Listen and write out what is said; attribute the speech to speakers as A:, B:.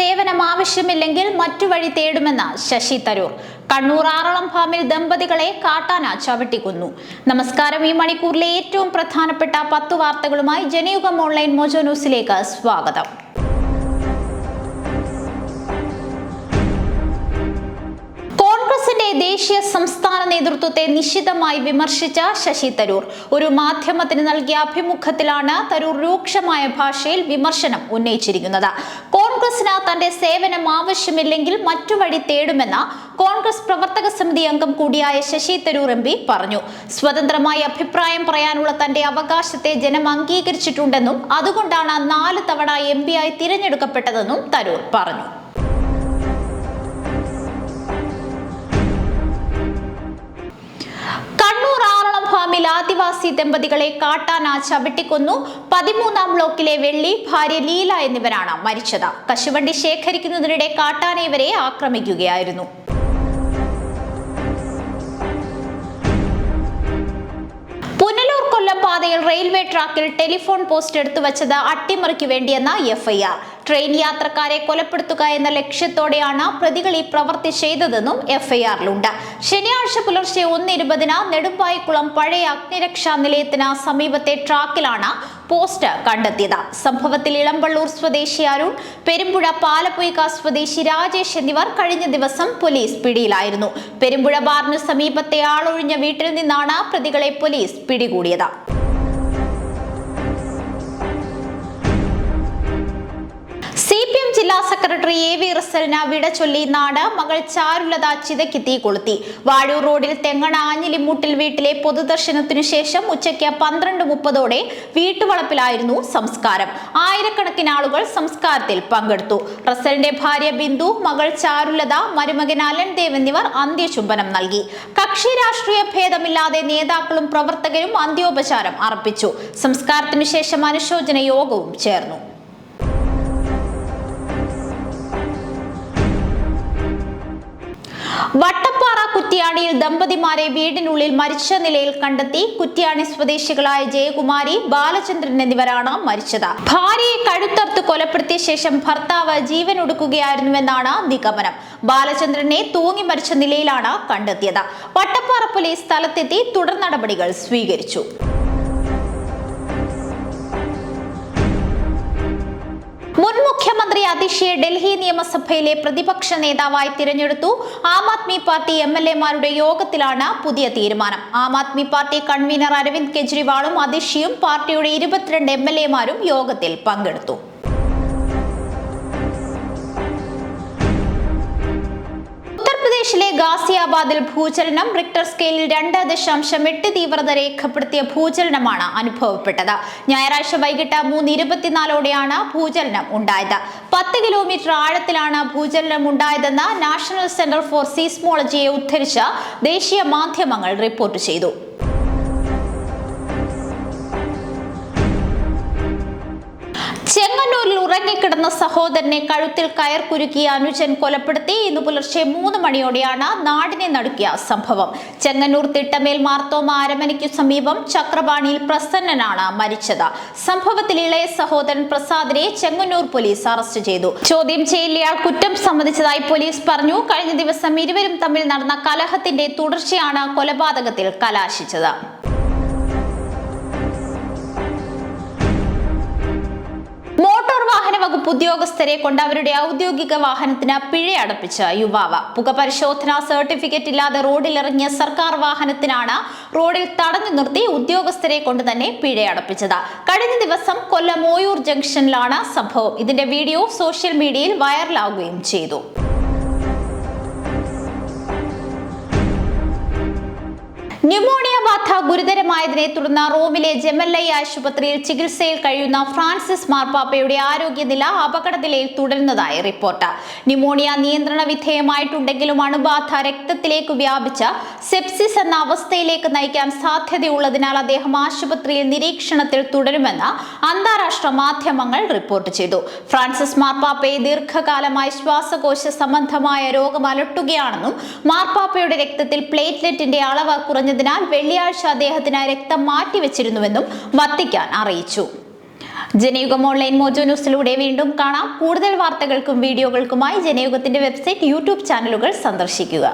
A: സേവനം ആവശ്യമില്ലെങ്കിൽ മറ്റു വഴി തേടുമെന്ന് ശശി തരൂർ. കണ്ണൂർ ആറളം ഫാമിൽ ദമ്പതികളെ കാട്ടാന ചവിട്ടിക്കൊന്നു. നമസ്കാരം. ഈ മണിക്കൂറിലെ ഏറ്റവും പ്രധാനപ്പെട്ട പത്ത് വാർത്തകളുമായി ജനയുഗം ഓൺലൈൻ മോജോ ന്യൂസിലേക്ക് സ്വാഗതം. ദേശീയ സംസ്ഥാന നേതൃത്വത്തെ നിശിതമായി വിമർശിച്ച ശശി തരൂർ. ഒരു മാധ്യമത്തിന് നൽകിയ അഭിമുഖത്തിലാണ് തരൂർ രൂക്ഷമായ ഭാഷയിൽ വിമർശനം ഉന്നയിച്ചിരിക്കുന്നത്. കോൺഗ്രസിന് തന്റെ സേവനം ആവശ്യമില്ലെങ്കിൽ മറ്റു വഴി തേടുമെന്ന് കോൺഗ്രസ് പ്രവർത്തക സമിതി അംഗം കൂടിയായ ശശി തരൂർ എം പി പറഞ്ഞു. സ്വതന്ത്രമായി അഭിപ്രായം പറയാനുള്ള തന്റെ അവകാശത്തെ ജനം അംഗീകരിച്ചിട്ടുണ്ടെന്നും അതുകൊണ്ടാണ് നാല് തവണ എം ആയി തിരഞ്ഞെടുക്കപ്പെട്ടതെന്നും തരൂർ പറഞ്ഞു. ആദിവാസി ദമ്പതികളെ കാട്ടാന ചവിട്ടിക്കൊന്നു പതിമൂന്നാം ബ്ലോക്കിലെ വെള്ളി ഭാര്യ ലീല എന്നിവരാണ് മരിച്ചത്. കശുവണ്ടി ശേഖരിക്കുന്നതിനിടെ കാട്ടാന ഇവരെ ആക്രമിക്കുകയായിരുന്നു. റെയിൽവേ ട്രാക്കിൽ ടെലിഫോൺ പോസ്റ്റ് എടുത്തു വച്ചത് അട്ടിമറിക്ക് വേണ്ടിയെന്ന എഫ്ഐആർ. ട്രെയിൻ യാത്രക്കാരെ കൊലപ്പെടുത്തുക എന്ന ലക്ഷ്യത്തോടെയാണ് പ്രതികൾ ഈ പ്രവൃത്തി ചെയ്തതെന്നും എഫ്ഐആറിലുണ്ട്. ശനിയാഴ്ച പുലർച്ചെ ഒന്ന് ഇരുപതിന് നെടുമ്പായിക്കുളം പഴയ അഗ്നിരക്ഷാ നിലയത്തിന് സമീപത്തെ ട്രാക്കിലാണ് പോസ്റ്റ് കണ്ടെത്തിയത്. സംഭവത്തിൽ ഇളമ്പള്ളൂർ സ്വദേശി അരുൺ പെരുമ്പുഴ പാലപ്പൊയ്ക്ക സ്വദേശി രാജേഷ് എന്നിവർ കഴിഞ്ഞ ദിവസം പോലീസ് പിടിയിലായിരുന്നു. പെരുമ്പുഴ ബാറിന് സമീപത്തെ ആളൊഴിഞ്ഞ വീട്ടിൽ നിന്നാണ് പ്രതികളെ പോലീസ് പിടികൂടിയത്. പി എം ജില്ലാ സെക്രട്ടറി എ വി റിസലിന വിട ചൊല്ലി നാട് മകൾ ചാരുലത ചിതയ്ക്ക് തീ കൊളുത്തി. വാഴൂർ റോഡിൽ തെങ്ങണ ആഞ്ഞിലിമൂട്ടിൽ വീട്ടിലെ പൊതുദർശനത്തിനു ശേഷം ഉച്ചയ്ക്ക് പന്ത്രണ്ട് മുപ്പതോടെ വീട്ടുവളപ്പിലായിരുന്നു സംസ്കാരം. ആയിരക്കണക്കിന് ആളുകൾ സംസ്കാരത്തിൽ പങ്കെടുത്തു. റസലിന്റെ ഭാര്യ ബിന്ദു മകൾ ചാരുലത മരുമകൻ അലൻ ദേവ് എന്നിവർ അന്ത്യചുംബനം നൽകി. കക്ഷി രാഷ്ട്രീയ ഭേദമില്ലാതെ നേതാക്കളും പ്രവർത്തകരും അന്ത്യോപചാരം അർപ്പിച്ചു. സംസ്കാരത്തിനു ശേഷം അനുശോചന യോഗവും ചേർന്നു. വട്ടപ്പാറ കുറ്റിയാണിയിൽ ദമ്പതിമാരെ വീടിനുള്ളിൽ മരിച്ച നിലയിൽ കണ്ടെത്തി കുറ്റിയാണി സ്വദേശികളായ ജയകുമാരി ബാലചന്ദ്രൻ എന്നിവരാണ് മരിച്ചത്. ഭാര്യയെ കഴുത്തർത്ത് കൊലപ്പെടുത്തിയ ശേഷം ഭർത്താവ് ജീവൻ ഒടുക്കുകയായിരുന്നുവെന്നാണ് നിഗമനം. ബാലചന്ദ്രനെ തൂങ്ങി മരിച്ച നിലയിലാണ് കണ്ടെത്തിയത്. വട്ടപ്പാറ പോലീസ് സ്ഥലത്തെത്തി തുടർ നടപടികൾ സ്വീകരിച്ചു. മുൻ മുഖ്യമന്ത്രി അതിഷിയെ ഡൽഹി നിയമസഭയിലെ പ്രതിപക്ഷ നേതാവായി തിരഞ്ഞെടുത്തു. Aam Aadmi party M L എമാരുടെ യോഗത്തിലാണ് പുതിയ തീരുമാനം. ആം ആദ്മി പാർട്ടി കൺവീനർ അരവിന്ദ് കെജ്രിവാളും അതിഷിയും പാർട്ടിയുടെ ഇരുപത്തിരണ്ട് എം എൽ എമാരും യോഗത്തിൽ പങ്കെടുത്തു. ഉത്തർപ്രദേശിലെ ഗാസിയാബാദിൽ ഭൂചലനം റിക്ടർ സ്കെയിലിൽ രണ്ട് ദശാംശം എട്ട് തീവ്രത രേഖപ്പെടുത്തിയ ഭൂചലനമാണ് അനുഭവപ്പെട്ടത്. ഞായറാഴ്ച വൈകിട്ട് മൂന്ന് ഇരുപത്തിനാലോടെയാണ് ഭൂചലനം ഉണ്ടായത്. പത്ത് കിലോമീറ്റർ ആഴത്തിലാണ് ഭൂചലനം ഉണ്ടായതെന്ന് നാഷണൽ സെന്റർ ഫോർ സീസ്മോളജിയെ ഉദ്ധരിച്ച് ദേശീയ മാധ്യമങ്ങൾ റിപ്പോർട്ട് ചെയ്തു. ഉറങ്ങിക്കിടന്ന സഹോദരനെ കഴുത്തിൽ കയർ കുരുക്കിയ അനുജൻ കൊലപ്പെടുത്തി. ഇന്ന് പുലർച്ചെ മൂന്ന് മണിയോടെയാണ് നാടിനെ നടുക്കിയ സംഭവം. ചെങ്ങന്നൂർ തിട്ടമേൽ മാർത്തോമ അരമനയ്ക്കു സമീപം ചക്രപാണിയിൽ പ്രസന്നനാണ് മരിച്ചത്. സംഭവത്തിൽ ഇളയ സഹോദരൻ പ്രസാദിനെ ചെങ്ങന്നൂർ പോലീസ് അറസ്റ്റ് ചെയ്തു. ചോദ്യം ചെയ്യലിയാൾ കുറ്റം സമ്മതിച്ചതായി പോലീസ് പറഞ്ഞു. കഴിഞ്ഞ ദിവസം ഇരുവരും തമ്മിൽ നടന്ന കലഹത്തിന്റെ തുടർച്ചയാണ് കൊലപാതകത്തിൽ കലാശിച്ചത്. ഉദ്യോഗസ്ഥരെ കൊണ്ട് അവരുടെ ഔദ്യോഗിക വാഹനത്തിന് പിഴയടപ്പിച്ച യുവാവ്. പുകപരിശോധന സർട്ടിഫിക്കറ്റ് ഇല്ലാതെ റോഡിലിറങ്ങിയ സർക്കാർ വാഹനത്തിനാണ് റോഡിൽ തടഞ്ഞു നിർത്തി ഉദ്യോഗസ്ഥരെ കൊണ്ട് തന്നെ പിഴയടപ്പിച്ചത്. കഴിഞ്ഞ ദിവസം കൊല്ലം ഓയൂർ ജംഗ്ഷനിലാണ് സംഭവം. ഇതിന്റെ വീഡിയോ സോഷ്യൽ മീഡിയയിൽ വൈറലാകുകയും ചെയ്തു. ന്യൂമോണിയ ബാധ ഗുരുതരമായതിനെ തുടർന്ന് റോമിലെ ജെമല്ലൈ ആശുപത്രിയിൽ ചികിത്സയിൽ കഴിയുന്ന ഫ്രാൻസിസ് മാർപ്പാപ്പയുടെ ആരോഗ്യനില അപകടനിലയിൽ തുടരുന്നതായി റിപ്പോർട്ട്. ന്യൂമോണിയ നിയന്ത്രണ വിധേയമായിട്ടുണ്ടെങ്കിലും അണുബാധ രക്തത്തിലേക്ക് വ്യാപിച്ച സെപ്സിസ് എന്ന അവസ്ഥയിലേക്ക് നയിക്കാൻ സാധ്യതയുള്ളതിനാൽ അദ്ദേഹം ആശുപത്രിയിൽ നിരീക്ഷണത്തിൽ തുടരുമെന്ന് അന്താരാഷ്ട്ര മാധ്യമങ്ങൾ റിപ്പോർട്ട് ചെയ്തു. ഫ്രാൻസിസ് മാർപ്പാപ്പയെ ദീർഘകാലമായി ശ്വാസകോശ സംബന്ധമായ രോഗം അലട്ടുകയാണെന്നും മാർപ്പാപ്പയുടെ രക്തത്തിൽ പ്ലേറ്റ്ലെറ്റിന്റെ അളവ് കുറഞ്ഞതിനാൽ വെള്ളിയാഴ്ച അദ്ദേഹത്തിന് രക്തം മാറ്റിവെച്ചിരുന്നുവെന്നും വത്തിക്കാൻ അറിയിച്ചു. ജനയുഗം ഓൺലൈൻ മോജോ ന്യൂസിലൂടെ വീണ്ടും കാണാം. കൂടുതൽ വാർത്തകൾക്കും വീഡിയോകൾക്കുമായി ജനയുഗത്തിന്റെ വെബ്സൈറ്റ് യൂട്യൂബ് ചാനലുകൾ സന്ദർശിക്കുക.